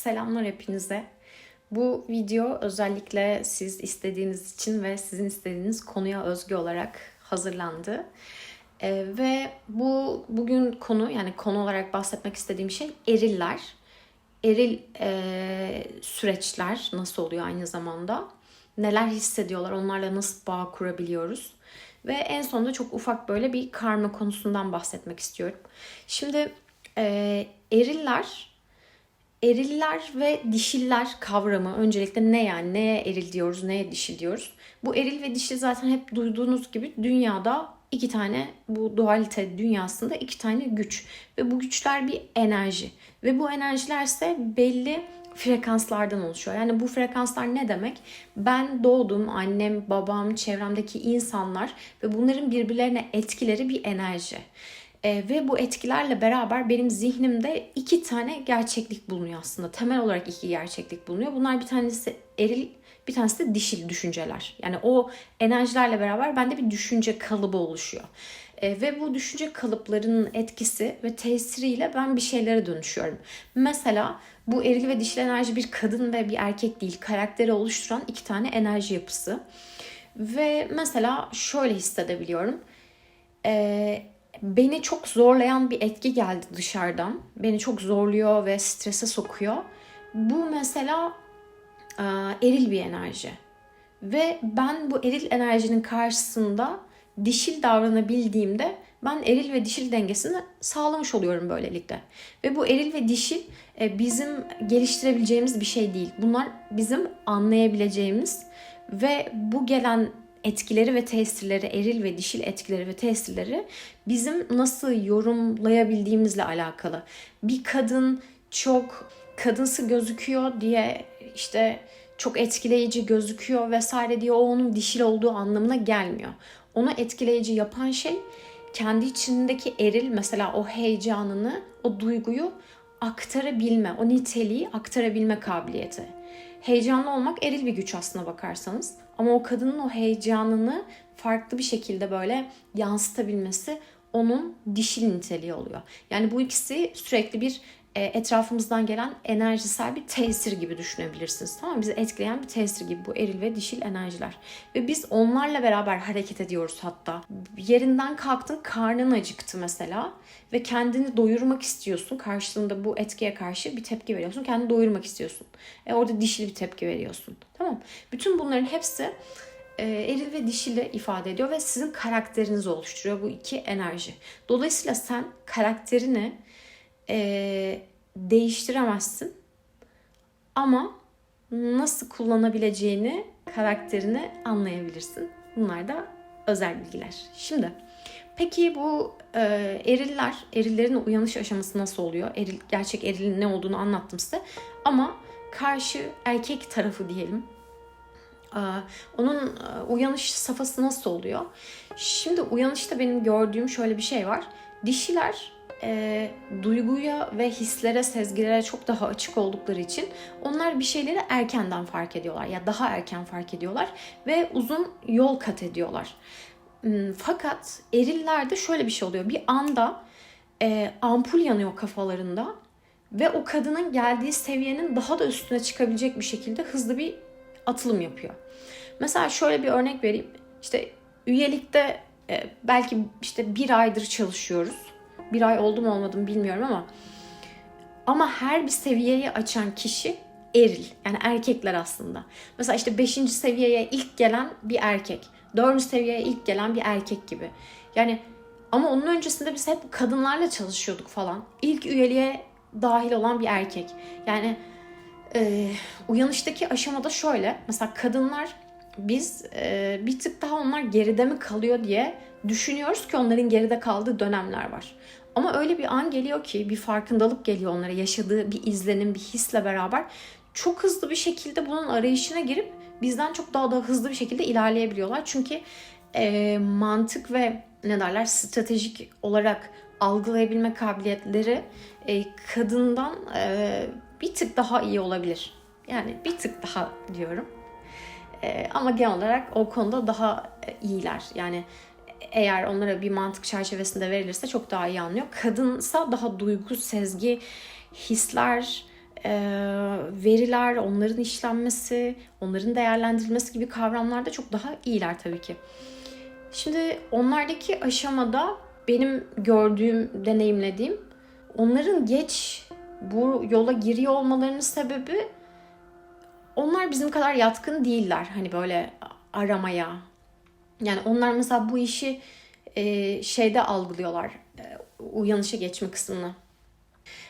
Selamlar hepinize. Bu video özellikle siz istediğiniz için ve sizin istediğiniz konuya özgü olarak hazırlandı. Ee, ve bu bugün konu yani konu olarak bahsetmek istediğim şey eriller. Eril e, süreçler nasıl oluyor aynı zamanda? Neler hissediyorlar? Onlarla nasıl bağ kurabiliyoruz? Ve en sonunda çok ufak böyle bir karma konusundan bahsetmek istiyorum. Şimdi e, eriller Eriller ve dişiller kavramı öncelikle ne yani? Neye eril diyoruz, neye dişil diyoruz? Bu eril ve dişil zaten hep duyduğunuz gibi dünyada iki tane bu dualite dünyasında iki tane güç ve bu güçler bir enerji ve bu enerjiler ise belli frekanslardan oluşuyor. Yani bu frekanslar ne demek? Ben doğdum, annem, babam, çevremdeki insanlar ve bunların birbirlerine etkileri bir enerji. E, ve bu etkilerle beraber benim zihnimde iki tane gerçeklik bulunuyor aslında. Temel olarak iki gerçeklik bulunuyor. Bunlar bir tanesi eril, bir tanesi de dişil düşünceler. Yani o enerjilerle beraber bende bir düşünce kalıbı oluşuyor. E, ve bu düşünce kalıplarının etkisi ve tesiriyle ben bir şeylere dönüşüyorum. Mesela bu eril ve dişil enerji bir kadın ve bir erkek değil, karakteri oluşturan iki tane enerji yapısı. Ve mesela şöyle hissedebiliyorum. Eee beni çok zorlayan bir etki geldi dışarıdan. Beni çok zorluyor ve strese sokuyor. Bu mesela e, eril bir enerji. Ve ben bu eril enerjinin karşısında dişil davranabildiğimde ben eril ve dişil dengesini sağlamış oluyorum böylelikle. Ve bu eril ve dişil e, bizim geliştirebileceğimiz bir şey değil. Bunlar bizim anlayabileceğimiz ve bu gelen etkileri ve tesirleri, eril ve dişil etkileri ve tesirleri bizim nasıl yorumlayabildiğimizle alakalı. Bir kadın çok kadınsı gözüküyor diye işte çok etkileyici gözüküyor vesaire diye o onun dişil olduğu anlamına gelmiyor. Onu etkileyici yapan şey kendi içindeki eril mesela o heyecanını, o duyguyu aktarabilme, o niteliği aktarabilme kabiliyeti. Heyecanlı olmak eril bir güç aslına bakarsanız. Ama o kadının o heyecanını farklı bir şekilde böyle yansıtabilmesi onun dişil niteliği oluyor. Yani bu ikisi sürekli bir etrafımızdan gelen enerjisel bir tesir gibi düşünebilirsiniz. Tamam mı? Bizi etkileyen bir tesir gibi bu eril ve dişil enerjiler. Ve biz onlarla beraber hareket ediyoruz hatta. Yerinden kalktın karnın acıktı mesela ve kendini doyurmak istiyorsun. Karşılığında bu etkiye karşı bir tepki veriyorsun. Kendini doyurmak istiyorsun. E orada dişil bir tepki veriyorsun. Tamam Bütün bunların hepsi e, eril ve dişili ifade ediyor ve sizin karakterinizi oluşturuyor bu iki enerji. Dolayısıyla sen karakterini e, değiştiremezsin. Ama nasıl kullanabileceğini, karakterini anlayabilirsin. Bunlar da özel bilgiler. Şimdi peki bu e, eriller, erillerin uyanış aşaması nasıl oluyor? Eril, gerçek erilin ne olduğunu anlattım size. Ama karşı erkek tarafı diyelim. E, onun uyanış safhası nasıl oluyor? Şimdi uyanışta benim gördüğüm şöyle bir şey var. Dişiler e, duyguya ve hislere, sezgilere çok daha açık oldukları için onlar bir şeyleri erkenden fark ediyorlar ya daha erken fark ediyorlar ve uzun yol kat ediyorlar. Hmm, fakat erillerde şöyle bir şey oluyor. Bir anda e, ampul yanıyor kafalarında ve o kadının geldiği seviyenin daha da üstüne çıkabilecek bir şekilde hızlı bir atılım yapıyor. Mesela şöyle bir örnek vereyim. İşte üyelikte e, belki işte bir aydır çalışıyoruz bir ay oldu mu olmadı mı bilmiyorum ama ama her bir seviyeyi açan kişi eril. Yani erkekler aslında. Mesela işte 5. seviyeye ilk gelen bir erkek. 4. seviyeye ilk gelen bir erkek gibi. Yani ama onun öncesinde biz hep kadınlarla çalışıyorduk falan. İlk üyeliğe dahil olan bir erkek. Yani e, uyanıştaki aşamada şöyle. Mesela kadınlar biz e, bir tık daha onlar geride mi kalıyor diye düşünüyoruz ki onların geride kaldığı dönemler var. Ama öyle bir an geliyor ki bir farkındalık geliyor onlara yaşadığı bir izlenim, bir hisle beraber çok hızlı bir şekilde bunun arayışına girip bizden çok daha da hızlı bir şekilde ilerleyebiliyorlar. Çünkü e, mantık ve ne derler stratejik olarak algılayabilme kabiliyetleri e, kadından e, bir tık daha iyi olabilir. Yani bir tık daha diyorum. E, ama genel olarak o konuda daha e, iyiler. Yani eğer onlara bir mantık çerçevesinde verilirse çok daha iyi anlıyor. Kadınsa daha duygu, sezgi, hisler, e, veriler, onların işlenmesi, onların değerlendirilmesi gibi kavramlarda çok daha iyiler tabii ki. Şimdi onlardaki aşamada benim gördüğüm, deneyimlediğim onların geç bu yola giriyor olmalarının sebebi onlar bizim kadar yatkın değiller. Hani böyle aramaya. Yani onlar mesela bu işi e, şeyde algılıyorlar. E, uyanışa geçme kısmını.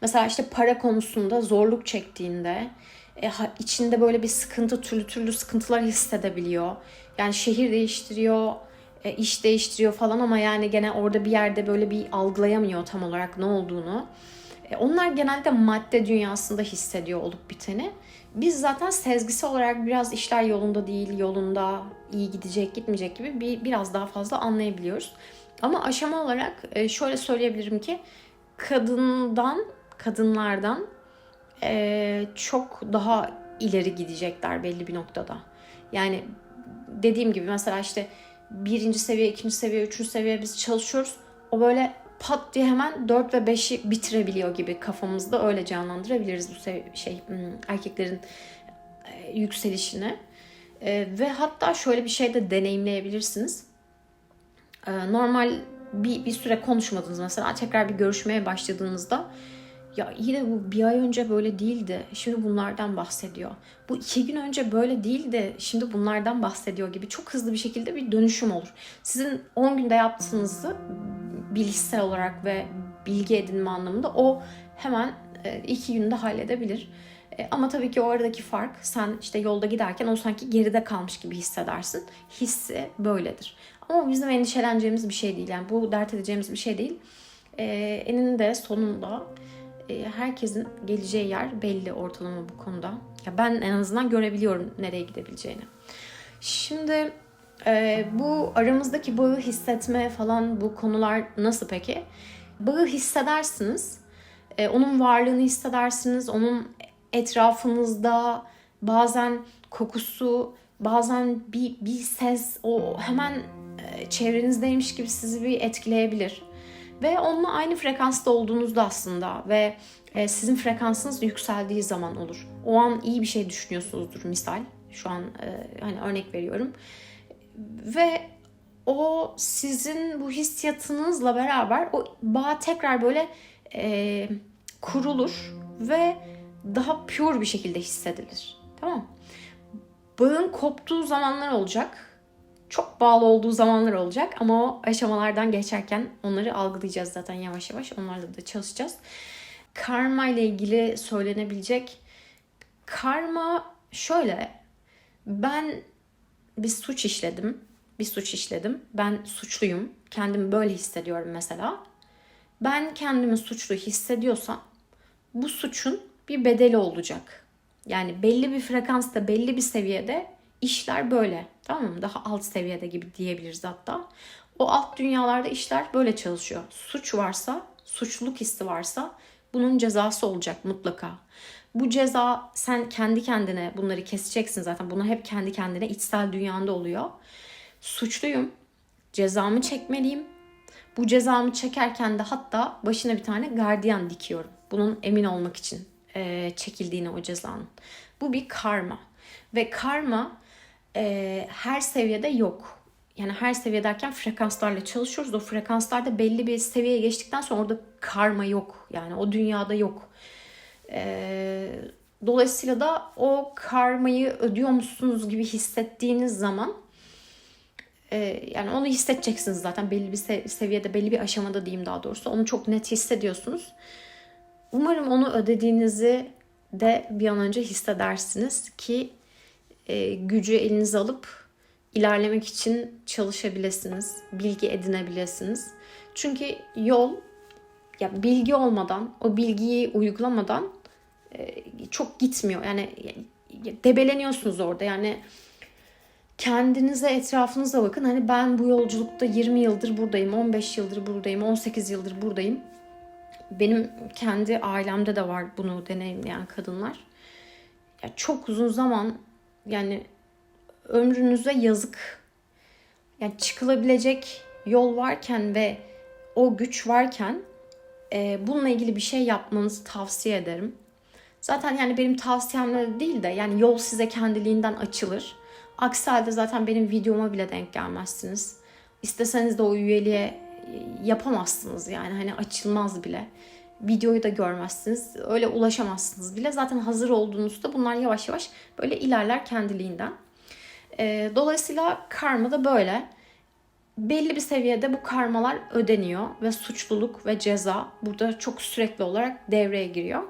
Mesela işte para konusunda zorluk çektiğinde e, içinde böyle bir sıkıntı, türlü türlü sıkıntılar hissedebiliyor. Yani şehir değiştiriyor, e, iş değiştiriyor falan ama yani gene orada bir yerde böyle bir algılayamıyor tam olarak ne olduğunu. E, onlar genelde madde dünyasında hissediyor olup biteni. Biz zaten sezgisi olarak biraz işler yolunda değil, yolunda, iyi gidecek, gitmeyecek gibi bir biraz daha fazla anlayabiliyoruz. Ama aşama olarak e, şöyle söyleyebilirim ki kadından, kadınlardan e, çok daha ileri gidecekler belli bir noktada. Yani dediğim gibi mesela işte birinci seviye, ikinci seviye, üçüncü seviye biz çalışıyoruz. O böyle pat diye hemen 4 ve 5'i bitirebiliyor gibi kafamızda öyle canlandırabiliriz bu şey hmm, erkeklerin e, yükselişini. E, ve hatta şöyle bir şey de deneyimleyebilirsiniz. E, normal bir, bir süre konuşmadınız mesela tekrar bir görüşmeye başladığınızda ya yine bu bir ay önce böyle değildi. Şimdi bunlardan bahsediyor. Bu iki gün önce böyle değildi. Şimdi bunlardan bahsediyor gibi çok hızlı bir şekilde bir dönüşüm olur. Sizin 10 günde yaptığınızı bilişsel olarak ve bilgi edinme anlamında o hemen e, iki günde halledebilir. E, ama tabii ki o aradaki fark sen işte yolda giderken o sanki geride kalmış gibi hissedersin. Hissi böyledir. Ama bizim endişeleneceğimiz bir şey değil. Yani bu dert edeceğimiz bir şey değil. Ee, eninde sonunda e, herkesin geleceği yer belli ortalama bu konuda. Ya ben en azından görebiliyorum nereye gidebileceğini. Şimdi e, bu aramızdaki bağı hissetme falan bu konular nasıl peki? Bağı hissedersiniz. E, onun varlığını hissedersiniz. Onun etrafınızda bazen kokusu, bazen bir, bir ses o hemen e, çevrenizdeymiş gibi sizi bir etkileyebilir. Ve onunla aynı frekansta olduğunuzda aslında ve e, sizin frekansınız yükseldiği zaman olur. O an iyi bir şey düşünüyorsunuzdur misal. Şu an e, hani örnek veriyorum. Ve o sizin bu hissiyatınızla beraber o bağ tekrar böyle e, kurulur ve daha pure bir şekilde hissedilir. Tamam Bağın koptuğu zamanlar olacak çok bağlı olduğu zamanlar olacak ama o aşamalardan geçerken onları algılayacağız zaten yavaş yavaş. Onlarla da çalışacağız. Karma ile ilgili söylenebilecek karma şöyle ben bir suç işledim. Bir suç işledim. Ben suçluyum. Kendimi böyle hissediyorum mesela. Ben kendimi suçlu hissediyorsam bu suçun bir bedeli olacak. Yani belli bir frekansta, belli bir seviyede işler böyle. Tamam mı? Daha alt seviyede gibi diyebiliriz hatta. O alt dünyalarda işler böyle çalışıyor. Suç varsa, suçluluk hissi varsa bunun cezası olacak mutlaka. Bu ceza sen kendi kendine bunları keseceksin zaten. Bunu hep kendi kendine içsel dünyanda oluyor. Suçluyum. Cezamı çekmeliyim. Bu cezamı çekerken de hatta başına bir tane gardiyan dikiyorum. Bunun emin olmak için e, çekildiğini o cezanın. Bu bir karma. Ve karma e, her seviyede yok. Yani her seviye derken frekanslarla çalışıyoruz. O frekanslarda belli bir seviyeye geçtikten sonra orada karma yok. Yani o dünyada yok. E, dolayısıyla da o karmayı ödüyormuşsunuz gibi hissettiğiniz zaman e, yani onu hissedeceksiniz zaten belli bir seviyede, belli bir aşamada diyeyim daha doğrusu. Onu çok net hissediyorsunuz. Umarım onu ödediğinizi de bir an önce hissedersiniz ki e, gücü elinize alıp ilerlemek için çalışabilirsiniz, bilgi edinebilirsiniz. Çünkü yol ya bilgi olmadan, o bilgiyi uygulamadan e, çok gitmiyor. Yani debeleniyorsunuz orada. Yani kendinize, etrafınıza bakın. Hani ben bu yolculukta 20 yıldır buradayım, 15 yıldır buradayım, 18 yıldır buradayım. Benim kendi ailemde de var bunu deneyimleyen kadınlar. Ya çok uzun zaman yani ömrünüze yazık. Yani çıkılabilecek yol varken ve o güç varken e, bununla ilgili bir şey yapmanızı tavsiye ederim. Zaten yani benim tavsiyemle değil de yani yol size kendiliğinden açılır. Aksi halde zaten benim videoma bile denk gelmezsiniz. İsteseniz de o üyeliğe e, yapamazsınız yani hani açılmaz bile. Videoyu da görmezsiniz. Öyle ulaşamazsınız bile. Zaten hazır olduğunuzda bunlar yavaş yavaş böyle ilerler kendiliğinden. Ee, dolayısıyla karma da böyle. Belli bir seviyede bu karmalar ödeniyor ve suçluluk ve ceza burada çok sürekli olarak devreye giriyor.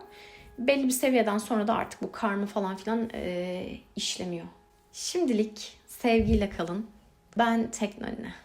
Belli bir seviyeden sonra da artık bu karma falan filan e, işlemiyor. Şimdilik sevgiyle kalın. Ben Teknoline.